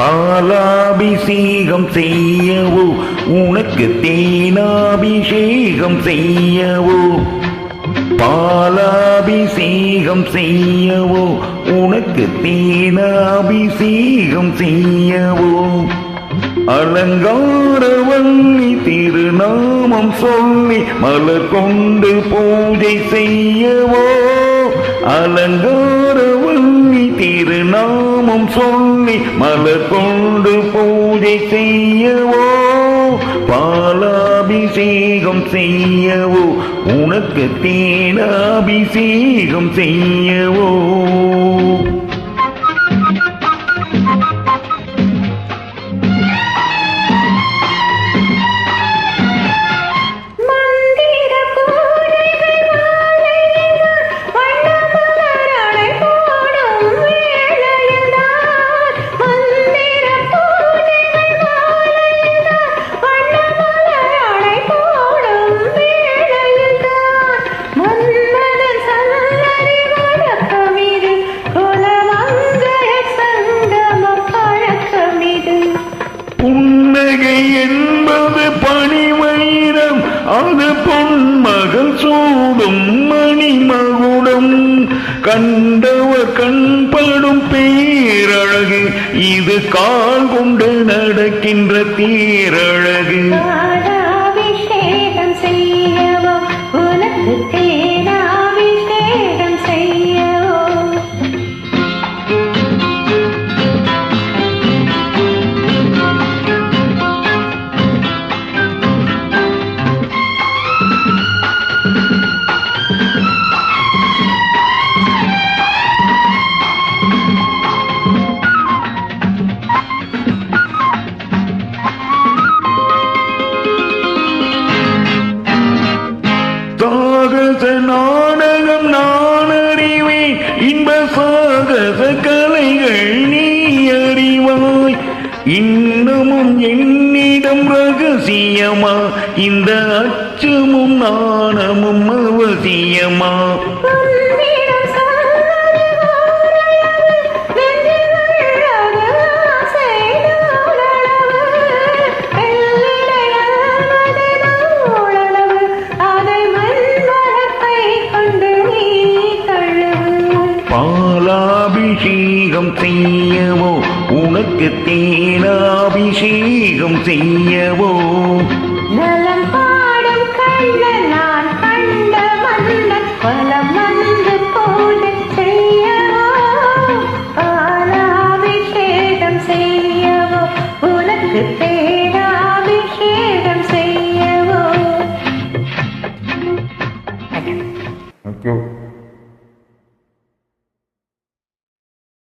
பாலாபிஷேகம் செய்யவோ உனக்கு தேனாபிஷேகம் செய்யவோ. பாலாபிஷேகம் செய்யவோ உனக்கு தேனாபிஷேகம் செய்யவோ. அலங்காரவல்லி திருநாமம் சொல்லி மலர் கொண்டு பூஜை செய்யவோ. அலங்காரவல்லி திருநாமம் சொல்லி மலர் கொண்டு பூஜை செய்யவோ பாலாபிஷேகம் செய்யவோ உனக்கு தேனாபிஷேகம் செய்யவோ. புன்னகை என்பது பணிவயிரம் அது பொன்மகள் சூடும் மணிமகுடம். கண்டவர் கண்படும் பேரழகு. இது கால் கொண்டு நடக்கின்ற தீரழகு. சாகச நாடகம் நான் அறிவேன் இன்ப சாகச கலைகள் நீ அறிவாய். இன்னமும் என்னிடம் ரகசியமா? இந்த அச்சமும் நாணமும் அவசியமா? பாலாபிஷேகம் செய்யவோ? உனக்கு தேனாபிஷேகம் செய்யவோ? நலம் பாடும் கண்ணன் நான் கண்ட மன்னன் பலம் வந்து பூஜை செய்யவோ? பாலாபிஷேகம் செய்யவோ? உனக்கு தேனாபிஷேகம் செய்யவோ? Thank you.